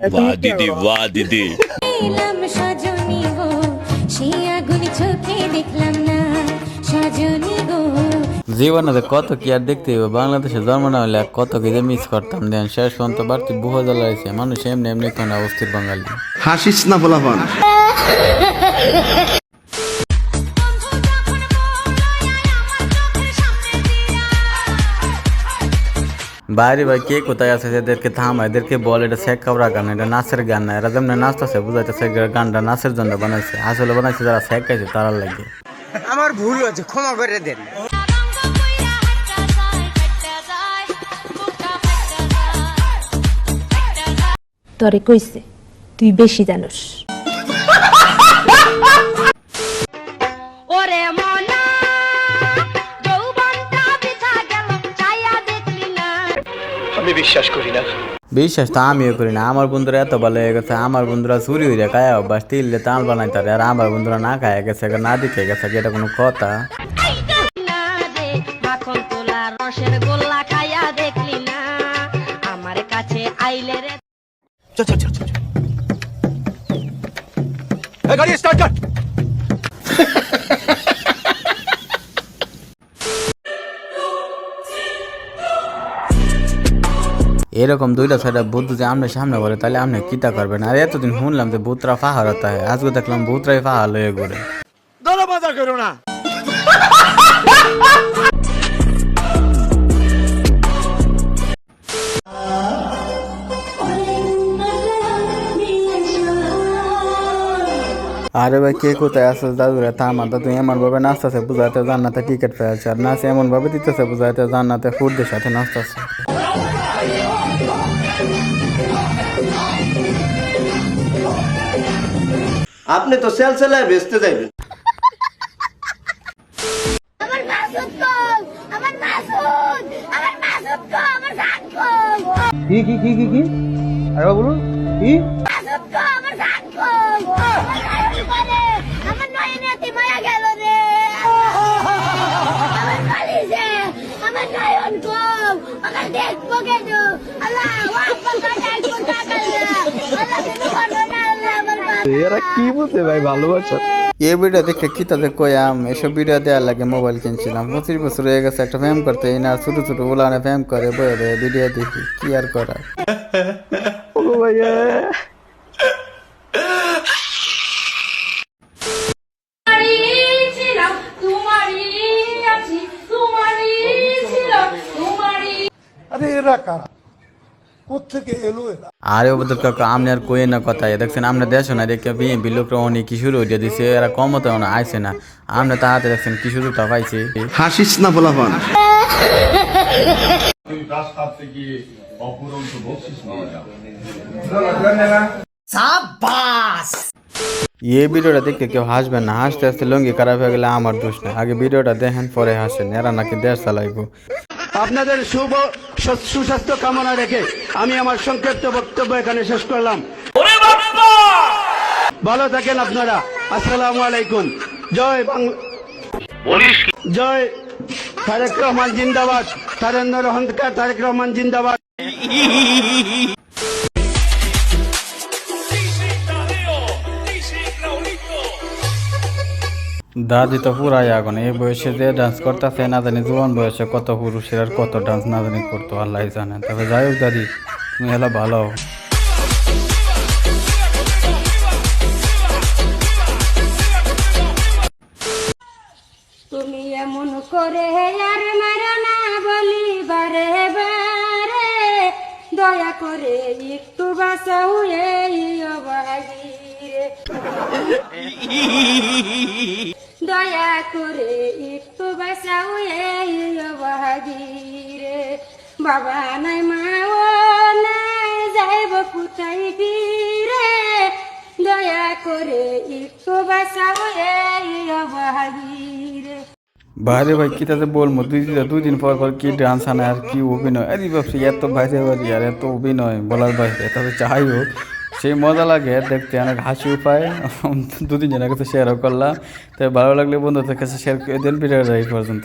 বাহ দিদি বাহ দিদি। সজনী গো কত কি আর দেখতে হবে বাংলাদেশে জন্ম না হলে কত কি যে মিস করতাম। দেন শেষ পর্যন্ত বাড়তি বহু জ্বালাইছে মানুষ এমনি এমনি কোনো অবস্থিত বাঙালি। হাসিস না বলা বাইরে ভাই কে কোথায় আছে? এদেরকে থামা এদেরকে বল এটা শেখ কাবরা গান এটা নাচের গান না এরা যেমন নাচতেছে বুঝাইতেছে গানটা নাচের জন্য বানাইছে। আসলে বানাইছে যারা শেখ খাইছে তারা লাগে। আমার ভুল হয়েছে ক্ষমা করে দেন। তরে কইছে তুই বেশি জানোস। বিশ্বাস করি না। বিশ্বাস তো আমিও করি না। আমার বন্ধুরা এত ভালো হয়ে গেছে আমার বন্ধুরা চুরি হয়ে যায় খায় অভ্যাস তিললে তাল বানাই তারে আর আমার বন্ধুরা না খায় গেছে না দেখে গেছে এটা কোনো কথা? না রে মাখন এরকম দুইটা ছয়টা ভূত যদি আমরা সামনে বলে তাহলে আপনি কিতা করবেন আর এতদিন শুনলাম যে ভূতরা ফাহার হতে হয় আজকে দেখলাম ভূতরাই ফাহার লয়ে ঘুরে। আরে ভাই কে কোথায় আসছে দাদুরা? থামা দাদু এমন ভাবে নাচতেছে বুঝাতে জান্নাতে টিকিট পেয়েছে। আর নাচ এমন ভাবে দিতেছে বুঝাতে জান্নাতে ফুটদের সাথে নাচতেছে। আপনি তো সেল সেলায় বেচতে যাইবেন। কি কি কি কি কি? আরে বলুন কি? আমার নয়ন মায়া গেল রে। এরা কি বলছে ভাই ভালোবাসা? এই ভিডিও দেখে কি তাদের কয়াম এসব ভিডিও দেওয়ার লাগে মোবাইল কিনছিলাম। পঁচিশ বছর হয়ে গেছে একটা ফ্যাম করতে এই না ছোট ছোট উলানে ফ্যাম করে বয়ে ভিডিও দেখি কি আর করা ও ভাইয়া। আরে এরা কারা? কোথেকে এলো এরা? আরে ওদের কাকু আমনে আর কই না কথা দেখছেন আমরা দেশ না দেখে বিএনপি লোকরা অনেক কি শুরু হইয়া দিছে এরা কমতে না আইছে না। আমরা তাহাতে দেখছেন কি পাইছি। হাসিস না বলাবান। এই ভিডিওটা দেখে কেউ হাসবেন না। হাসতে হাসতে লঙ্গি খারাপ হয়ে গেলে আমার দোষ না। আগে ভিডিওটা দেখেন পরে হাসেন। এরা নাকি দেশ চালাইবো। আপনাদের শুভ সুস্বাস্থ্য কামনা রেখে আমি আমার সংক্ষিপ্ত বক্তব্য এখানে শেষ করলাম। ভালো থাকেন আপনারা। আসসালাম আলাইকুম। জয় বাংলা জয় তারেক রহমান জিন্দাবাদ। তারেন্দ্র অহংকার তারেক রহমান জিন্দাবাদ। দাদি তো পুরাই আগুন। এই বয়সে যে ডান্স করতেছে না জানি জোয়ান বয়সে কত পুরুষের আর কত ডান্স না জানি করতো আল্লাহ জানে। তবে যাই হোক দাদি তুমি এলা ভালো। তুমি এমন করে আর মারো না বলি বারে বারে। দয়া করে একটু বাঁচাও এই অবাগিরে দয়া করে একটু বাঁচাও এই অবাগিরে বাবা নাই, মাও নাই, যাইব কোথায় ফিরে? দয়া করে একটু বাঁচাও এই অবাগিরে বাইরে ভাই কি তাতে বলব দুই দিন দুই দিন পর পর কি ডান্স আনে আর কি অভিনয়? আরে বাপসি এত বাইরে বাড়ি আর এত অভিনয়, বলার বাইরে তবে যাই হোক। সেই মজা লাগে, দেখতে অনেক হাসি উপায়। দুদিন জনের কাছে শেয়ারও করলাম। তাই ভালো লাগলে বন্ধুদের কাছে শেয়ার করে দেন ভিডিওটা এই পর্যন্ত